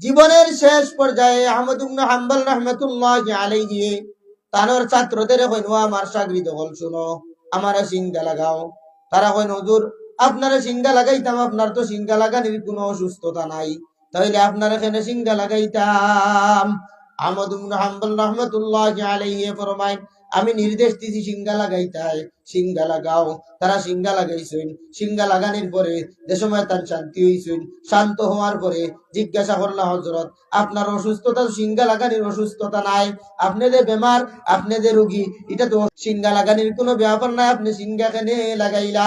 জীবনের শেষ পর্যায়ে আহমদ হাম্বল রহমতুল্লাহ আলাইহি তানোর ছাত্রদের কইন "ও আমার সাগরিদ হল শুনো, আমার সিঙ্গা লাগাও। তারা কইন হুজুর, আপনারা সিঙ্গা লাগাইতাম, আপনার তো সিঙ্গা লাগানির কোনো অসুস্থতা নাই। তাহলে আপনার এখানে সিঙ্গা লাগাইতাম। আহমদ ইবনে হাম্বল রহমতুল্লাহ আলাইহি ফরমায় আমি নির্দেশ দিছি সিঙ্গা লাগাইতাই সিঙ্গা লাগাও তারা সিঙ্গা লাগাইছেন সিঙ্গা লাগানোর পরে যে সময় তার শান্তি হইছেন, শান্ত হওয়ার পরে জিজ্ঞাসা করলাম হজরত আপনার অসুস্থতা সিঙ্গা লাগানির অসুস্থতা নাই। আপনি যে বেমার, আপনি যে রুগী, এটা তো সিঙ্গা লাগানির কোনো ব্যাপার নাই। আপনি সিঙ্গা কেনে লাগাইলা।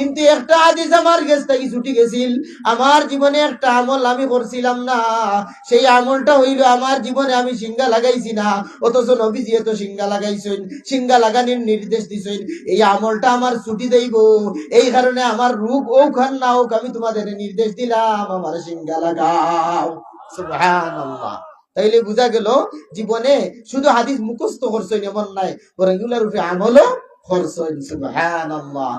কিন্তু একটা হাদিস আমার কাছ থেকে ছুটি গেছিল। আমার জীবনে একটা আমল আমি করছিলাম না। সেই আমলটা হইল আমার জীবনে আমি সিঙ্গা লাগাইছি না। অথচ নবীজি এত সিঙ্গা লাগাইছেন সিঙ্গা লাগানির নির্দেশ দিছেন। এই আমলটা আমার ছুটি দেইব। এই কারণে আমার রূপ ও খান না হোক, আমি তোমাদের নির্দেশ দিলাম, আমার সিঙ্গা লাগাও। তাইলে বোঝা গেল, জীবনে শুধু হাদিস মুখস্থ করছেন এমন নাই ওরা এগুলার উপরে আমলও করছেন। সুবহানাল্লাহ।